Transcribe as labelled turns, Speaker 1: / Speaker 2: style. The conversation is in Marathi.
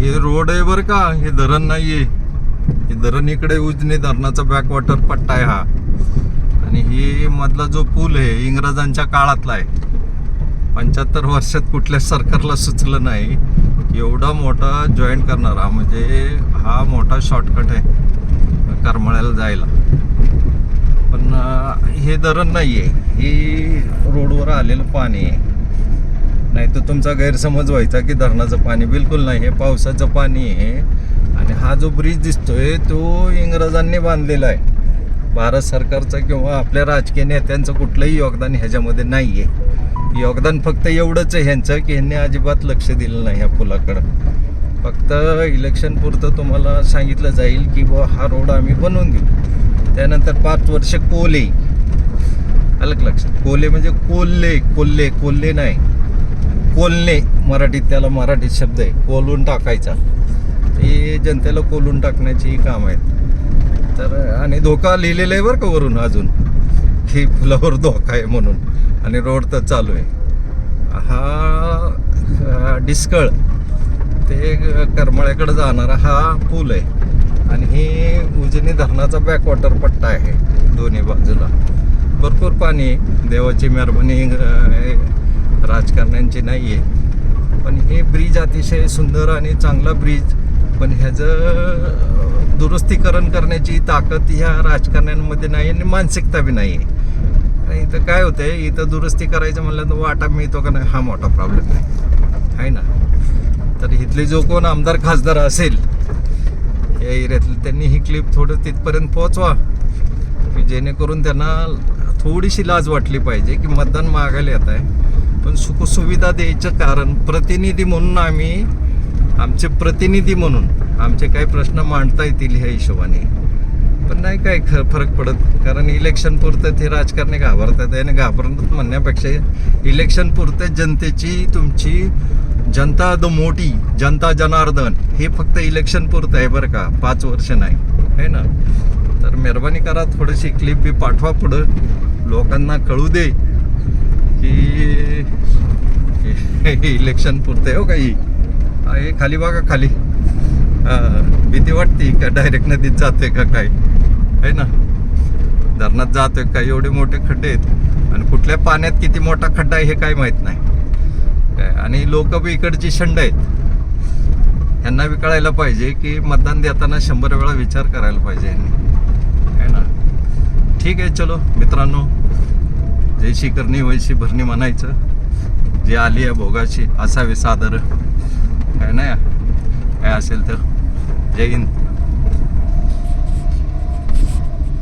Speaker 1: हे रोड आहे बरं का हे धरण नाहीये. हे धरण इकडे उजने धरणाचा बॅकवॉटर पट्टा आहे हा. आणि हे मधला जो पूल आहे इंग्रजांच्या काळातला आहे. पंच्याहत्तर वर्षात कुठल्या सरकारला सुचलं नाही एवढा मोठा जॉईन करणारा म्हणजे हा मोठा शॉर्टकट आहे करमाळ्याला जायला. पण हे धरण नाही आहे हे रोडवर आलेलं पाणी आहे. नाही तर तुमचा गैरसमज व्हायचा की धरणाचं पाणी बिलकुल नाही हे पावसाचं पाणी आहे. आणि हा जो ब्रिज दिसतोय तो इंग्रजांनी बांधलेला आहे. भारत सरकारचा किंवा आपल्या राजकीय नेत्यांचं कुठलंही योगदान ह्याच्यामध्ये नाही आहे योगदान फक्त एवढंच आहे ह्यांचं की ह्यांनी अजिबात लक्ष दिलं नाही ह्या पुलाकडं. फक्त इलेक्शन पुरतं तुम्हाला सांगितलं जाईल की बुवा हा रोड आम्ही बनवून देऊ. त्यानंतर पाच वर्ष कोले. आलं का लक्षात? कोले म्हणजे कोल्हे कोल्हे कोल्हे नाही. कोलणे मराठीत त्याला मराठीत शब्द आहे कोलून टाकायचा. ते जनतेला कोलून टाकण्याची काम आहेत. तर आणि धोका लिहिलेला आहे बरं का वरून अजून. की फुलावर धोका आहे म्हणून. आणि रोड तर चालू आहे. हा डिस्कळ ते करमाळ्याकडे जाणारा हा पूल आहे. आणि हे उजनी धरणाचा बॅकवॉटर पट्टा आहे दोन्ही बाजूला. भरपूर पाणी आहे. देवाची मेहरबानी राजकारण्यांची नाही आहे पण हे ब्रिज अतिशय सुंदर आणि चांगला ब्रिज पण ह्याचं दुरुस्तीकरण करण्याची ताकद ह्या राजकारण्यांमध्ये नाही आणि मानसिकता बी नाही आहे आणि इथं काय होतं आहे इथं दुरुस्ती करायचं म्हणलं तर वाटा मिळतो का नाही हा मोठा प्रॉब्लेम आहे. आहे ना? तर इथले जो कोण आमदार खासदार असेल या एरियातले त्यांनी ही क्लिप थोडं तिथपर्यंत पोहोचवा. की जेणेकरून त्यांना थोडीशी लाज वाटली पाहिजे की मतदान मागायला येत आहे. पण सुखसुविधा द्यायचं कारण प्रतिनिधी म्हणून आम्ही आमचे प्रतिनिधी म्हणून आमचे काही प्रश्न मांडता येतील ह्या हिशोबाने. पण नाही काय ख फरक पडत. कारण इलेक्शन पुरतं ते राजकारणी घाबरतात आणि घाबरतात म्हणण्यापेक्षा इलेक्शन पुरतं जनतेची तुमची जनता द मोठी जनता जनार्दन हे फक्त इलेक्शन पुरतं आहे बरं का. पाच वर्ष नाही. आहे ना? तर मेहरबानी करा थोडीशी क्लिप बी पाठवा पुढं. लोकांना कळू दे. की इलेक्शन पुरतं हो काही. हे खाली बघा खाली. भीती वाटते का डायरेक्ट नदीत जाते का काय? आहे ना? धरणात जातोय का? एवढे मोठे खड्डे आहेत. आणि कुठल्या पाण्यात किती मोठा खड्डा आहे हे काय माहीत नाही. काय? आणि लोक बी इकडची शंड आहेत. यांना बी कळायला पाहिजे की मतदान देताना शंभर वेळा विचार करायला पाहिजे यांनी आहे ना? ठीक आहे चलो मित्रांनो. जैशी करणी वैशी भरणी म्हणायचं जे आली आहे भोगाशी असावे सादर. काय नाही काय असेल तर? जय हिंद.